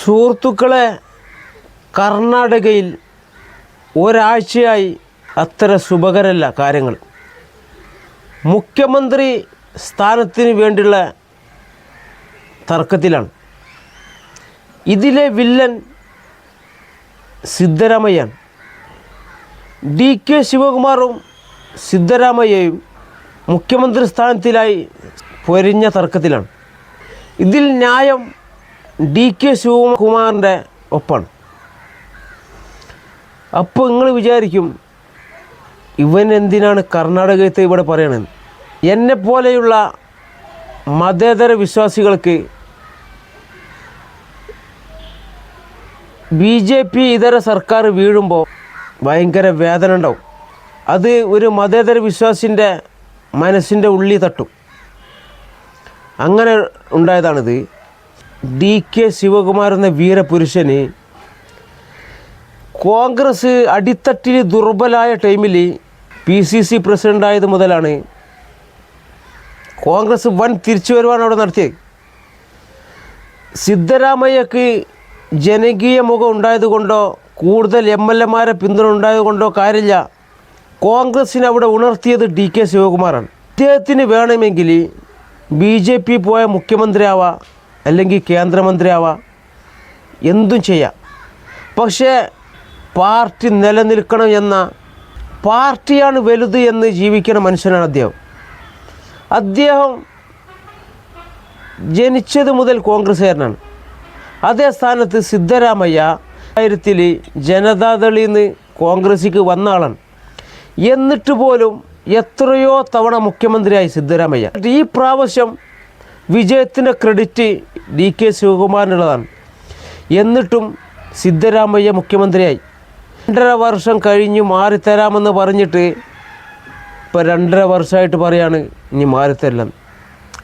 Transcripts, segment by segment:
സുഹൃത്തുക്കളെ കർണാടകയിൽ ഒരാഴ്ചയായി അത്ര ശുഭകരല്ല കാര്യങ്ങൾ. മുഖ്യമന്ത്രി സ്ഥാനത്തിന് വേണ്ടിയുള്ള തർക്കത്തിലാണ്. ഇതിലെ വില്ലൻ സിദ്ധരാമയ്യാണ്. ഡി കെ ശിവകുമാറും സിദ്ധരാമയ്യയും മുഖ്യമന്ത്രി സ്ഥാനത്തിലായി പൊരിഞ്ഞ തർക്കത്തിലാണ്. ഇതിൽ ന്യായം ഡി കെ ശിവകുമാറിന്റെ ഒപ്പാണ്. അപ്പോൾ നിങ്ങൾ വിചാരിക്കും ഇവൻ എന്തിനാണ് കർണാടകത്തെ ഇവിടെ പറയണത്? എന്നെ പോലെയുള്ള മതേതര വിശ്വാസികൾക്ക് ബി ജെ പി ഇതര സർക്കാർ വീഴുമ്പോൾ ഭയങ്കര വേദന ഉണ്ടാവും. അത് ഒരു മതേതര വിശ്വാസിന്റെ മനസ്സിന്റെ ഉള്ളി തട്ടും. അങ്ങനെ ഉണ്ടായതാണിത്. ഡി കെ ശിവകുമാർ എന്ന വീരപുരുഷന് കോൺഗ്രസ് അടിത്തട്ടിൽ ദുർബലായ ടൈമിൽ പി സി സി പ്രസിഡന്റായത് മുതലാണ് കോൺഗ്രസ് വൻ തിരിച്ചുവരവാണ് അവിടെ നടത്തിയത്. സിദ്ധരാമയ്യക്ക് ജനകീയ മുഖം ഉണ്ടായതുകൊണ്ടോ കൂടുതൽ എം എൽ എമാരെ പിന്തുണ ഉണ്ടായതുകൊണ്ടോ കാര്യമില്ല. കോൺഗ്രസിനെ അവിടെ ഉണർത്തിയത് ഡി കെ ശിവകുമാറാണ്. അദ്ദേഹത്തിന് വേണമെങ്കിൽ ബി ജെ പി പോയ മുഖ്യമന്ത്രിയാവാം. അല്ലെങ്കിൽ കേന്ദ്രമന്ത്രിയാവാം. എന്തും ചെയ്യാം. പക്ഷേ പാർട്ടി നിലനിൽക്കണം എന്ന പാർട്ടിയാണ് വലുത് എന്ന് ജീവിക്കുന്ന മനുഷ്യനാണ് അദ്ദേഹം. അദ്ദേഹം ജനിച്ചത് മുതൽ കോൺഗ്രസ്സുകാരനാണ്. അതേ സ്ഥാനത്ത് സിദ്ധരാമയ്യ ആയിരത്തിൽ ജനതാദളിൽ നിന്ന് കോൺഗ്രസ്സിക്ക് വന്ന ആളാണ്. എന്നിട്ട് പോലും എത്രയോ തവണ മുഖ്യമന്ത്രിയായി സിദ്ധരാമയ്യ. ഈ പ്രാവശ്യം വിജയത്തിന്റെ ക്രെഡിറ്റ് ഡി കെ ശിവകുമാറിനുള്ളതാണ്. എന്നിട്ടും സിദ്ധരാമയ്യ മുഖ്യമന്ത്രിയായി. രണ്ടര വർഷം കഴിഞ്ഞ് മാറിത്തരാമെന്ന് പറഞ്ഞിട്ട് ഇപ്പോൾ രണ്ടര വർഷമായിട്ട് പറയാണ് ഇനി മാറിത്തരില്ലെന്ന്.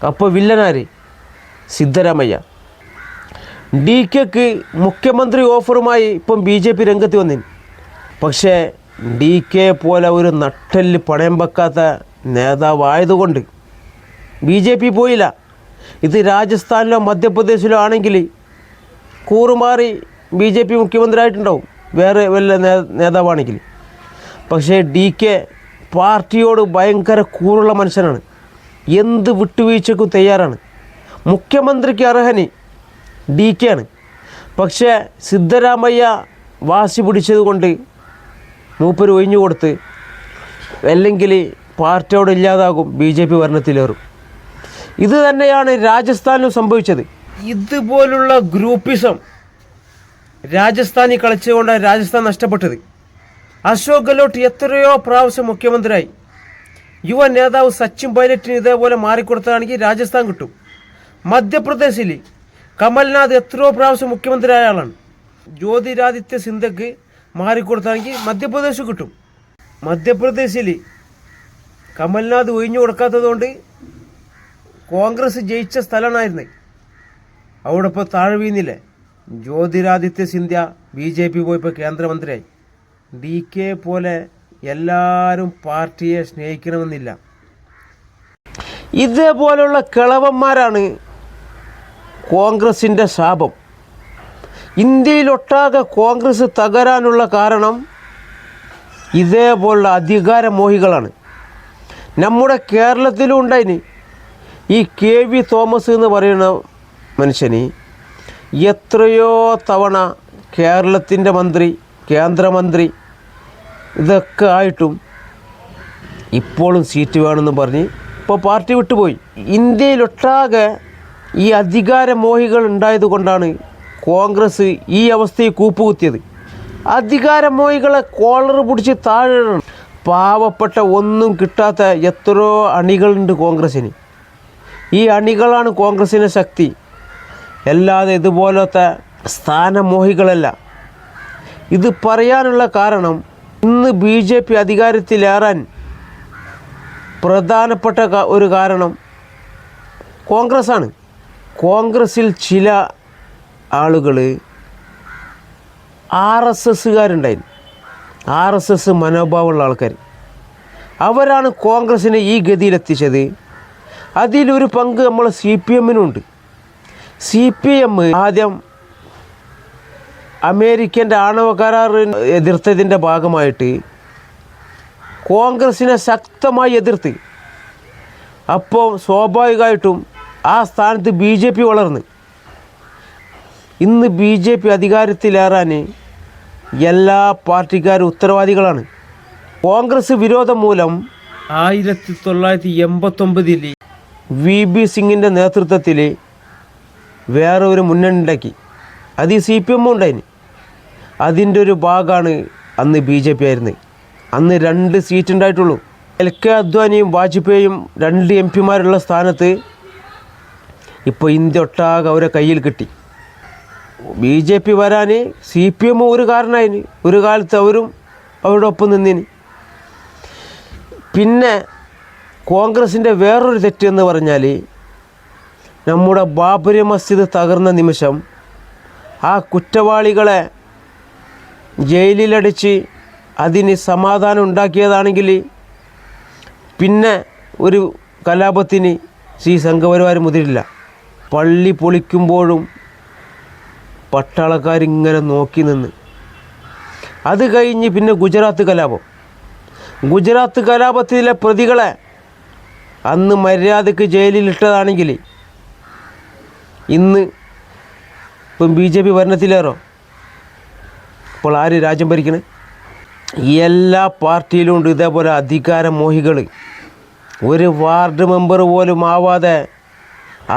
അപ്പോൾ വില്ലനാര്? സിദ്ധരാമയ്യ. ഡി കെക്ക് മുഖ്യമന്ത്രി ഓഫറുമായി ഇപ്പം ബി ജെ പി രംഗത്ത് വന്നിന്. പക്ഷേ ഡി കെ പോലെ ഒരു നട്ടെല്ല് പണയം വെക്കാത്ത നേതാവായതുകൊണ്ട് ബി ജെ പി പോയില്ല. ഇത് രാജസ്ഥാനിലോ മധ്യപ്രദേശിലോ ആണെങ്കിൽ കൂറുമാറി ബി ജെ പി മുഖ്യമന്ത്രിയായിട്ടുണ്ടാവും. വേറെ വല്ല നേതാവാണെങ്കിൽ. പക്ഷേ ഡി കെ പാർട്ടിയോട് ഭയങ്കര കൂറുള്ള മനുഷ്യനാണ്. എന്ത് വിട്ടുവീഴ്ചക്കും തയ്യാറാണ്. മുഖ്യമന്ത്രിക്ക് അർഹന് ഡി കെ ആണ്. പക്ഷേ സിദ്ധരാമയ്യ വാശി പിടിച്ചതുകൊണ്ട് മൂപ്പര് ഒഴിഞ്ഞു കൊടുത്ത് അല്ലെങ്കിൽ പാർട്ടിയോട് ഇല്ലാതാകും ബി ജെ പി ഭരണത്തിലേറും. ഇത് തന്നെയാണ് രാജസ്ഥാനിലും സംഭവിച്ചത്. ഇതുപോലുള്ള ഗ്രൂപ്പിസം രാജസ്ഥാനിൽ കളിച്ചുകൊണ്ടാണ് രാജസ്ഥാൻ നഷ്ടപ്പെട്ടത്. അശോക് ഗെഹ്ലോട്ട് എത്രയോ പ്രാവശ്യം മുഖ്യമന്ത്രിയായി. യുവ നേതാവ് സച്ചിൻ പൈലറ്റിന് ഇതേപോലെ മാറിക്കൊടുത്തതാണെങ്കിൽ രാജസ്ഥാൻ കിട്ടും. മധ്യപ്രദേശിൽ കമൽനാഥ് എത്രയോ പ്രാവശ്യം മുഖ്യമന്ത്രി ആളാണ്. ജ്യോതിരാദിത്യ സിന്ധക്ക് മാറിക്കൊടുത്താണെങ്കിൽ മധ്യപ്രദേശ് കിട്ടും. മധ്യപ്രദേശിൽ കമൽനാഥ് ഒഴിഞ്ഞു കൊടുക്കാത്തതുകൊണ്ട് കോൺഗ്രസ് ജയിച്ച സ്ഥലമായിരുന്നേ. അവിടെ ഇപ്പോൾ താഴെ വീന്നില്ലേ Jyotiraditya Scindia B J P പോയിപ്പോൾ കേന്ദ്രമന്ത്രിയായി. ഡി കെ പോലെ എല്ലാവരും പാർട്ടിയെ സ്നേഹിക്കണമെന്നില്ല. ഇതേപോലെയുള്ള കിളവന്മാരാണ് കോൺഗ്രസിന്റെ ശാപം. ഇന്ത്യയിലൊട്ടാകെ കോൺഗ്രസ് തകരാനുള്ള കാരണം ഇതേപോലുള്ള അധികാരമോഹികളാണ്. നമ്മുടെ കേരളത്തിലും ഉണ്ടായിന് ഈ കെ വി തോമസ് എന്ന് പറയുന്ന മനുഷ്യന് എത്രയോ തവണ കേരളത്തിന്റെ മന്ത്രി കേന്ദ്രമന്ത്രി ഇതൊക്കെ ആയിട്ടും ഇപ്പോഴും സീറ്റ് വേണമെന്ന് പറഞ്ഞ് ഇപ്പോൾ പാർട്ടി വിട്ടുപോയി. ഇന്ത്യയിലൊട്ടാകെ ഈ അധികാരമോഹികൾ ഉണ്ടായത് കൊണ്ടാണ് കോൺഗ്രസ് ഈ അവസ്ഥയിൽ കൂപ്പുകുത്തിയത്. അധികാരമോഹികളെ കോളർ പിടിച്ച് താഴെ പാവപ്പെട്ട ഒന്നും കിട്ടാത്ത എത്രയോ അണികളുണ്ട് കോൺഗ്രസ്സിന്. ഈ അണികളാണ് കോൺഗ്രസിന്റെ ശക്തി. അല്ലാതെ ഇതുപോലത്തെ സ്ഥാനമോഹികളല്ല. ഇത് പറയാനുള്ള കാരണം ഇന്ന് ബി ജെ പി അധികാരത്തിലേറാൻ പ്രധാനപ്പെട്ട ഒരു കാരണം കോൺഗ്രസ്സാണ്. കോൺഗ്രസ്സിൽ ചില ആളുകൾ ആർ എസ് എസ്സുകാരുണ്ടായിരുന്നു ആർ എസ് എസ് മനോഭാവമുള്ള ആൾക്കാർ അവരാണ് കോൺഗ്രസ്സിനെ ഈ ഗതിയിലെത്തിച്ചത്. അതിലൊരു പങ്ക് നമ്മൾ സി പി എമ്മിനുണ്ട്. സി പി എം ആദ്യം അമേരിക്കന്റെ ആണവ കരാർ എതിർത്തതിന്റെ ഭാഗമായിട്ട് കോൺഗ്രസിനെ ശക്തമായി എതിർത്ത്. അപ്പോൾ സ്വാഭാവികമായിട്ടും ആ സ്ഥാനത്ത് ബി ജെ പി വളർന്ന്. ഇന്ന് ബി ജെ പി അധികാരത്തിലേറാൻ എല്ലാ പാർട്ടിക്കാരും ഉത്തരവാദികളാണ്. കോൺഗ്രസ് വിരോധം മൂലം ആയിരത്തി തൊള്ളായിരത്തി എൺപത്തൊമ്പതിൽ വി ബി സിംഗിന്റെ നേതൃത്വത്തിൽ വേറെ ഒരു മുന്നണി ഉണ്ടാക്കി അത് ഈ സി പി എമ്മും ഉണ്ടായിന്. അതിന്റെ ഒരു ഭാഗമാണ് അന്ന് ബി ജെ പി ആയിരുന്നത് അന്ന് രണ്ട് സീറ്റ് ഉണ്ടായിട്ടുള്ളൂ. എൽ കെ അദ്വാനിയും വാജ്പേയിയും രണ്ട് എം പിമാരുള്ള സ്ഥാനത്ത് ഇപ്പോൾ ഇന്ത്യ ഒട്ടാകെ അവരെ കയ്യിൽ കിട്ടി. ബി ജെ പി വരാൻ സി പി എം ഒരു കാരണമായിന് ഒരു കാലത്ത് അവരും അവരുടെ ഒപ്പം നിന്നിന്. പിന്നെ കോൺഗ്രസിന്റെ വേറൊരു തെറ്റ് എന്ന് പറഞ്ഞാൽ നമ്മുടെ ബാബരി മസ്ജിദ് തകർന്ന നിമിഷം ആ കുറ്റവാളികളെ ജയിലിലടിച്ച് അതിന് സമാധാനം ഉണ്ടാക്കിയതാണെങ്കിൽ പിന്നെ ഒരു കലാപത്തിന് ശ്രീ സംഘപരിവാരം മുതിരില്ല. പള്ളി പൊളിക്കുമ്പോഴും പട്ടാളക്കാരിങ്ങനെ നോക്കി നിന്ന്. അത് കഴിഞ്ഞ് പിന്നെ ഗുജറാത്ത് കലാപം. ഗുജറാത്ത് കലാപത്തിലെ പ്രതികളെ അന്ന് മര്യാദയ്ക്ക് ജയിലിലിട്ടതാണെങ്കിൽ ഇന്ന് ഇപ്പം ബി ജെ പി ഭരണത്തിലേറോ? ഇപ്പോൾ ആര് രാജ്യം ഭരിക്കണേ? എല്ലാ പാർട്ടിയിലും ഉണ്ട് ഇതേപോലെ അധികാര മോഹികൾ ഒരു വാർഡ് മെമ്പർ പോലും ആവാതെ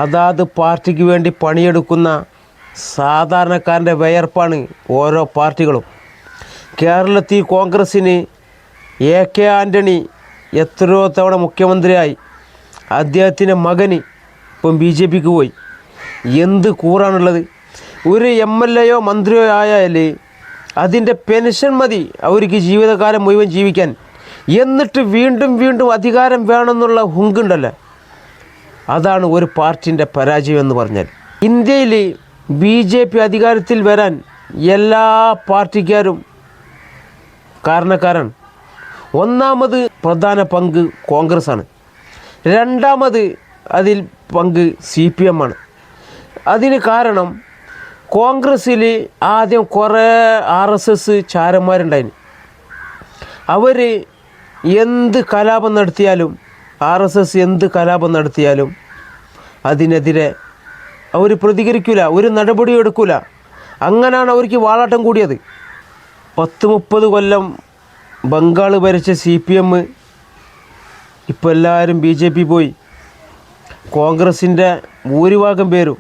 അതാത് പാർട്ടിക്ക് വേണ്ടി പണിയെടുക്കുന്ന സാധാരണക്കാരന്റെ വിയർപ്പാണ് ഓരോ പാർട്ടികളും. കേരളത്തിൽ കോൺഗ്രസ്സിന് എ കെ ആന്റണി എത്രയോ തവണ മുഖ്യമന്ത്രിയായി. അദ്ദേഹത്തിന്റെ മകന് ഇപ്പം ബി ജെ പിക്ക് പോയി. എന്ത് കൂറാണുള്ളത്? ഒരു എം എൽ എയോ മന്ത്രിയോ ആയാൽ അതിന്റെ പെൻഷൻ മതി അവർക്ക് ജീവിതകാലം മുഴുവൻ ജീവിക്കാൻ. എന്നിട്ട് വീണ്ടും വീണ്ടും അധികാരം വേണമെന്നുള്ള ഹുങ്കുണ്ടല്ലോ. അതാണ് ഒരു പാർട്ടിന്റെ പരാജയം എന്ന് പറഞ്ഞാൽ. ഇന്ത്യയിൽ ബി ജെ പി അധികാരത്തിൽ വരാൻ എല്ലാ പാർട്ടിക്കാരും കാരണക്കാരാണ്. ഒന്നാമത് പ്രധാന പങ്ക് കോൺഗ്രസ്സാണ്. രണ്ടാമത് അതിൽ പങ്ക് സി പി എം ആണ്. അതിന് കാരണം കോൺഗ്രസ്സിൽ ആദ്യം കുറേ ആർ എസ് എസ് ചാരന്മാരുണ്ടായിന്. അവർ എന്ത് കലാപം നടത്തിയാലും ആർ എസ് എസ് എന്ത് കലാപം നടത്തിയാലും അതിനെതിരെ അവർ പ്രതികരിക്കില്ല ഒരു നടപടിയും എടുക്കില്ല അങ്ങനെയാണ് അവർക്ക് വാളാട്ടം കൂടിയത്. പത്ത് മുപ്പത് കൊല്ലം ബംഗാൾ ഭരിച്ച സി പി എം ഇപ്പോൾ എല്ലാവരും ബി ജെ പി പോയി. കോൺഗ്രസിന്റെ ഭൂരിഭാഗം പേരും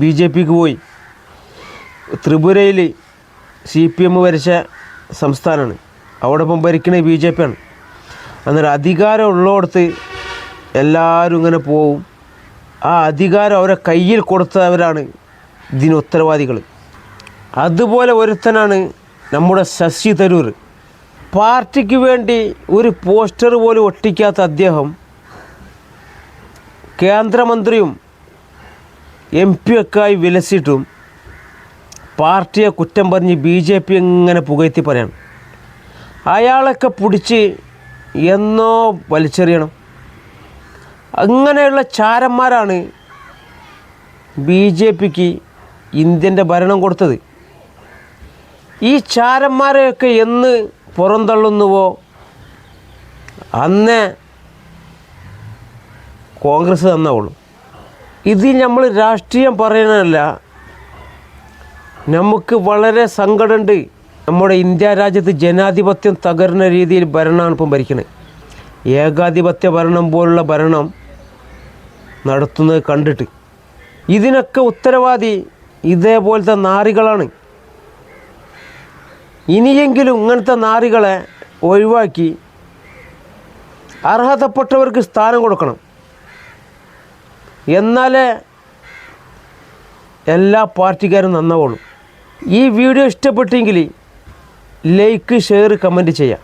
ബി ജെ പിക്ക് പോയി. ത്രിപുരയിൽ സി പി എം വരച്ച സംസ്ഥാനമാണ് അവിടെ ഇപ്പം ഭരിക്കണേ ബി ജെ പി ആണ്. അന്നേരം അധികാരം ഉള്ളിടത്ത് എല്ലാവരും ഇങ്ങനെ പോവും. ആ അധികാരം അവരെ കയ്യിൽ കൊടുത്തവരാണ് ഇതിന് ഉത്തരവാദികൾ അതുപോലെ ഒരുത്തനാണ് നമ്മുടെ ശശി തരൂർ പാർട്ടിക്ക് വേണ്ടി ഒരു പോസ്റ്റർ പോലും ഒട്ടിക്കാത്ത അദ്ദേഹം കേന്ദ്രമന്ത്രിയും എം പി ഒക്കെ ആയി വിലസിട്ടും പാർട്ടിയെ കുറ്റം പറഞ്ഞ് ബി ജെ പി ഇങ്ങനെ പുകഴ്ത്തി പറയണം? അയാളൊക്കെ പിടിച്ച് എന്നോ വലിച്ചെറിയണം. അങ്ങനെയുള്ള ചാരന്മാരാണ് ബി ജെ പിക്ക് ഇന്ത്യന്റെ ഭരണം കൊടുത്തത്. ഈ ചാരന്മാരെയൊക്കെ എന്ന് പുറന്തള്ളുന്നുവോ? അന്ന് കോൺഗ്രസ് തന്നുള്ളൂ ഇതിൽ നമ്മൾ രാഷ്ട്രീയം പറയുന്നതല്ല. നമുക്ക് വളരെ സങ്കടമുണ്ട്. നമ്മുടെ ഇന്ത്യ രാജ്യത്ത് ജനാധിപത്യം തകർന്ന രീതിയിൽ ഭരണമാണ് ഇപ്പം ഭരിക്കുന്നത് ഏകാധിപത്യ ഭരണം പോലുള്ള ഭരണം നടത്തുന്നത് കണ്ടിട്ട്. ഇതിനൊക്കെ ഉത്തരവാദി ഇതേപോലത്തെ നാറികളാണ്. ഇനിയെങ്കിലും ഇങ്ങനത്തെ നാറികളെ ഒഴിവാക്കി അർഹതപ്പെട്ടവർക്ക് സ്ഥാനം കൊടുക്കണം. എന്നാലേ എല്ലാ പാർട്ടിക്കാരും നന്നാവുള്ളൂ. ഈ വീഡിയോ ഇഷ്ടപ്പെട്ടെങ്കിൽ ലൈക്ക് ഷെയർ കമന്റ് ചെയ്യാം.